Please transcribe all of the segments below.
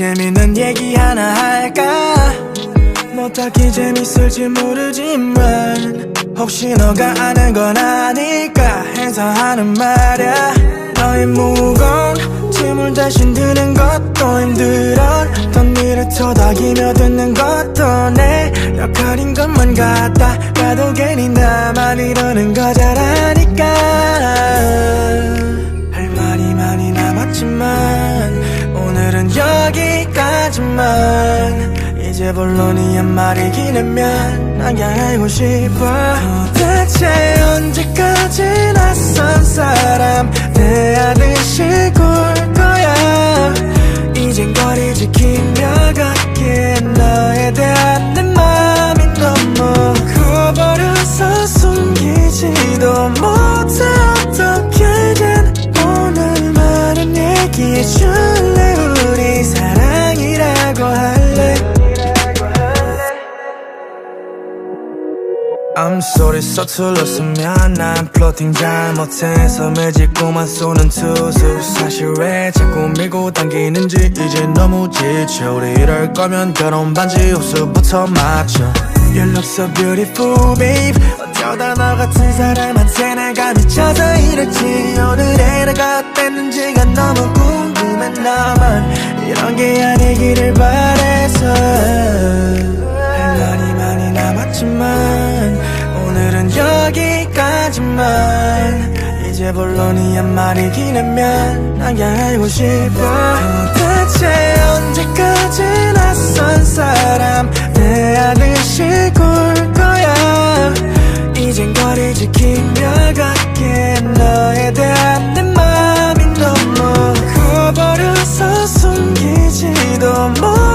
재밌는 얘기 하나 할까? 뭐 딱히 재밌을지 모르지만 혹시 너가 아는 건 아닐까? 해서 하는 말야. 너의 무거운 짐을 대신 드는 것도 힘들어 토닥이며 듣는 것도 내 역할인 것만 같다. 나도 괜히 나만 이러는 거잘 아니까. 할 말이 많이 남았지만 오늘은 여기까지만. 이제 본론이 한 말이긴 하면 나게 알고 싶어. 도대체 언제까지 낯선 사람 대하듯이 굴 거야. 이젠 거리 지키며 걷기 I'm sorry 서툴렀으면 난 플로팅 잘못해서 매직고만 쏘는 투수. 사실 왜 자꾸 밀고 당기는지 이제 너무 지쳐. 우리 이럴 거면 결혼 반지 옷부터 맞춰. You look so beautiful babe. 어쩌다 너 같은 사람한테 내가 미쳐서 이랬지. 오늘의 내가 어땠는지가 너무 이제 본론이 한 말이긴 하면 나게 알고 싶어. 도대체 언제까지 낯선 사람 대하듯이 굴 거야. 이젠 거리 지키며 걷기에 너에 대한 내 맘이 너무 커버려서 숨기지도 못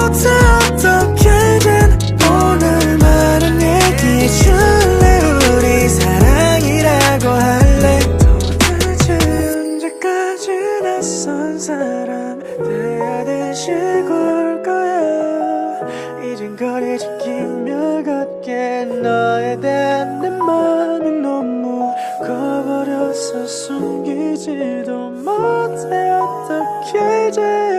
낯선 사람 돼야 되실 걸 거야. 이젠 거리지 기며 걷게 너에 대한 내 마음이 너무 커버려서 숨기지도 못해 어떻게 이제